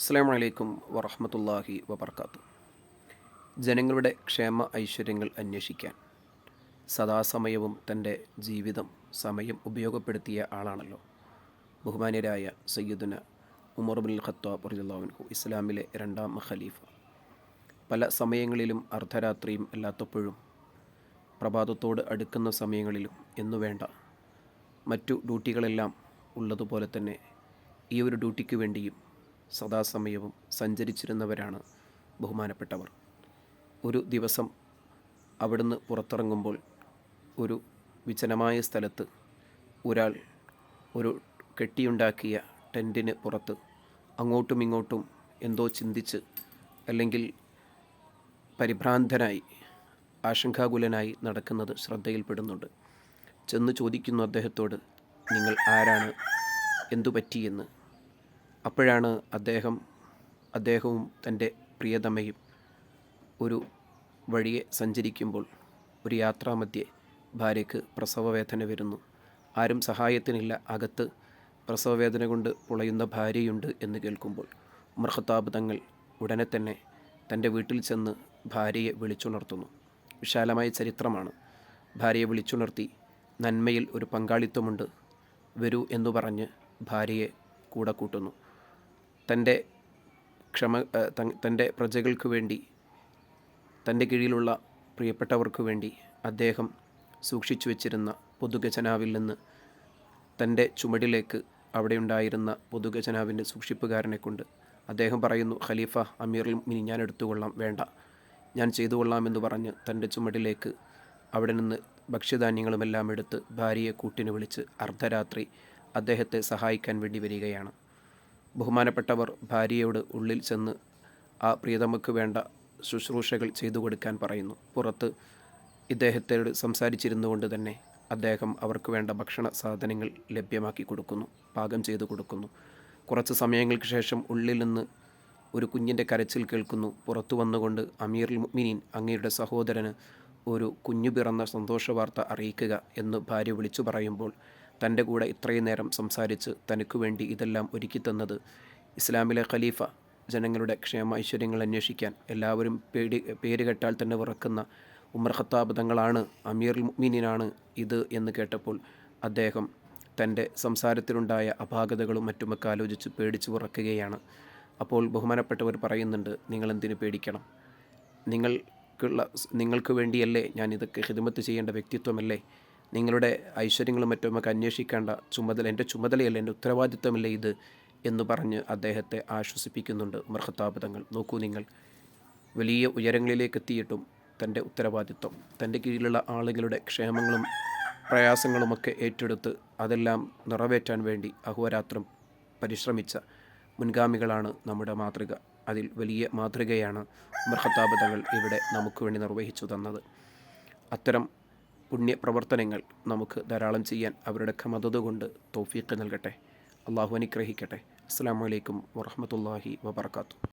അസ്സാം വലൈക്കും വറഹമത്തല്ലാഹി വബർക്കാത്തു. ജനങ്ങളുടെ ക്ഷേമ ഐശ്വര്യങ്ങൾ അന്വേഷിക്കാൻ സദാസമയവും തന്റെ ജീവിതം സമയം ഉപയോഗപ്പെടുത്തിയ ആളാണല്ലോ ബഹുമാന്യരായ സയ്യിദുന ഉമർ ബിൻ ഖത്താബ് ഇസ്ലാമിലെ രണ്ടാം ഖലീഫ. പല സമയങ്ങളിലും അർദ്ധരാത്രിയും അല്ലാത്തപ്പോഴും പ്രഭാതത്തോട് അടുക്കുന്ന സമയങ്ങളിലും എന്നു വേണ്ട മറ്റു ഡ്യൂട്ടികളെല്ലാം ഉള്ളതുപോലെ തന്നെ ഈ ഒരു ഡ്യൂട്ടിക്ക് വേണ്ടിയും സദാസമയവും സഞ്ചരിച്ചിരുന്നവരാണ് ബഹുമാനപ്പെട്ടവർ. ഒരു ദിവസം അവിടുന്ന് പുറത്തിറങ്ങുമ്പോൾ ഒരു വിജനമായ സ്ഥലത്ത് ഒരാൾ ഒരു കെട്ടിയുണ്ടാക്കിയ ടെന്റിന് പുറത്ത് അങ്ങോട്ടും ഇങ്ങോട്ടും എന്തോ ചിന്തിച്ച് അല്ലെങ്കിൽ പരിഭ്രാന്തനായി ആശങ്കാകുലനായി നടക്കുന്നത് ശ്രദ്ധയിൽപ്പെടുന്നുണ്ട്. ചെന്ന് ചോദിക്കുന്നു അദ്ദേഹത്തോട് നിങ്ങൾ ആരാണ്? എന്തു പറ്റിയെന്ന് അപ്പോഴാണ് അദ്ദേഹം അദ്ദേഹവും തന്റെ പ്രിയതമയും ഒരു വഴിയെ സഞ്ചരിക്കുമ്പോൾ ഒരു യാത്രാമധ്യേ ഭാര്യയ്ക്ക് പ്രസവവേദന വരുന്നു. ആരും സഹായത്തിനില്ല. അകത്ത് പ്രസവവേദന കൊണ്ട് പുളയുന്ന ഭാര്യയുണ്ട് എന്ന് കേൾക്കുമ്പോൾ ഉമർ തങ്ങൾ ഉടനെ തന്നെ തന്റെ വീട്ടിൽ ചെന്ന് ഭാര്യയെ വിളിച്ചുണർത്തുന്നു. വിശാലമായ ചരിത്രമാണ്. ഭാര്യയെ വിളിച്ചുണർത്തി നന്മയിൽ ഒരു പങ്കാളിത്തമുണ്ട്. വരൂ എന്നു പറഞ്ഞ് ഭാര്യയെ കൂടെ കൂട്ടുന്നു. തന്റെ ക്ഷമ തന്റെ പ്രജകൾക്ക് വേണ്ടി തന്റെ കീഴിലുള്ള പ്രിയപ്പെട്ടവർക്ക് വേണ്ടി അദ്ദേഹം സൂക്ഷിച്ചു വച്ചിരുന്ന പൊതുഖജനാവിൽ നിന്ന് തന്റെ ചുമടിലേക്ക് അവിടെ ഉണ്ടായിരുന്ന പൊതുഖജനാവിന്റെ സൂക്ഷിപ്പുകാരനെ കൊണ്ട് അദ്ദേഹം പറയുന്നു ഖലീഫ അമീറിൽ ഇനി ഞാൻ എടുത്തുകൊള്ളാം വേണ്ട. ഞാൻ ചെയ്തു കൊള്ളാം എന്ന് പറഞ്ഞ് തന്റെ ചുമടിലേക്ക് അവിടെ നിന്ന് ഭക്ഷ്യധാന്യങ്ങളുമെല്ലാം എടുത്ത് ഭാര്യയെ കൂട്ടിന് വിളിച്ച് അർദ്ധരാത്രി അദ്ദേഹത്തെ സഹായിക്കാൻ വേണ്ടി വരികയാണ്. ബഹുമാനപ്പെട്ടവർ ഭാര്യയോട് ഉള്ളിൽ ചെന്ന് ആ പ്രിയതമക്ക് വേണ്ട ശുശ്രൂഷകൾ ചെയ്തു കൊടുക്കാൻ പറയുന്നു. പുറത്ത് ഇദ്ദേഹത്തോട് സംസാരിച്ചിരുന്നുകൊണ്ട് തന്നെ അദ്ദേഹം അവർക്ക് വേണ്ട ഭക്ഷണ സാധനങ്ങൾ ലഭ്യമാക്കി കൊടുക്കുന്നു പാകം ചെയ്തു കൊടുക്കുന്നു. കുറച്ച് സമയങ്ങൾക്ക് ശേഷം ഉള്ളിൽ നിന്ന് ഒരു കുഞ്ഞിന്റെ കരച്ചിൽ കേൾക്കുന്നു. പുറത്തു വന്നുകൊണ്ട് അമീർ മുഅ്മിനീൻ അങ്ങയുടെ സഹോദരന് ഒരു കുഞ്ഞു പിറന്ന സന്തോഷ വാർത്ത അറിയിക്കുക എന്ന് ഭാര്യ വിളിച്ചു പറയുമ്പോൾ തന്റെ കൂടെ ഇത്രയും നേരം സംസാരിച്ച് തനിക്ക് വേണ്ടി ഇതെല്ലാം ഒരുക്കി തന്നത് ഇസ്ലാമിലെ ഖലീഫ. ജനങ്ങളുടെ ക്ഷേമ ഐശ്വര്യങ്ങൾ അന്വേഷിക്കാൻ എല്ലാവരും പേടി പേര് കേട്ടാൽ തന്നെ വിറക്കുന്ന ഉമർ ഖത്താബ് തങ്ങളാണ് അമീറുൽ മുഅ്മിനീനാണ് ഇത് എന്ന് കേട്ടപ്പോൾ അദ്ദേഹം തന്റെ സംസാരത്തിലുണ്ടായ അപാകതകളും മറ്റുമൊക്കെ ആലോചിച്ച് പേടിച്ച് ഉറക്കുകയാണ് അപ്പോൾ ബഹുമാനപ്പെട്ടവർ പറയുന്നുണ്ട് നിങ്ങൾ എന്തിനു പേടിക്കണം? നിങ്ങൾക്കുള്ള നിങ്ങൾക്ക് വേണ്ടിയല്ലേ ഞാൻ ഇതൊക്കെ ഹിദമത്ത് ചെയ്യേണ്ട വ്യക്തിത്വമല്ലേ? നിങ്ങളുടെ ഐശ്വര്യങ്ങളും മറ്റുമൊക്കെ അന്വേഷിക്കേണ്ട ചുമതല എന്റെ ചുമതലയല്ല എന്റെ ഉത്തരവാദിത്തമല്ലേ ഇത് എന്ന് പറഞ്ഞ് അദ്ദേഹത്തെ ആശ്വസിപ്പിക്കുന്നുണ്ട് മൃഹത്താപതങ്ങൾ തങ്ങൾ. നോക്കൂ നിങ്ങൾ വലിയ ഉയരങ്ങളിലേക്ക് എത്തിയിട്ടും തന്റെ ഉത്തരവാദിത്വം തന്റെ കീഴിലുള്ള ആളുകളുടെ ക്ഷേമങ്ങളും പ്രയാസങ്ങളുമൊക്കെ ഏറ്റെടുത്ത് അതെല്ലാം നിറവേറ്റാൻ വേണ്ടി അഹോരാത്രം പരിശ്രമിച്ച മുൻഗാമികളാണ് നമ്മുടെ മാതൃക. അതിൽ വലിയ മാതൃകയാണ് മൃഹത്താപതങ്ങൾ തങ്ങൾ ഇവിടെ നമുക്ക് വേണ്ടി നിർവഹിച്ചു തന്നത്. അത്തരം പുണ്യ പ്രവർത്തനങ്ങൾ നമുക്ക് ധാരാളം ചെയ്യാൻ അവരുടെ ക്ഷമതത കൊണ്ട് തോഫീക്ക് നൽകട്ടെ. അള്ളാഹു അനുഗ്രഹിക്കട്ടെ. അസ്സാം വലൈക്കും വറഹമത്തല്ലാഹി വബർക്കാത്തു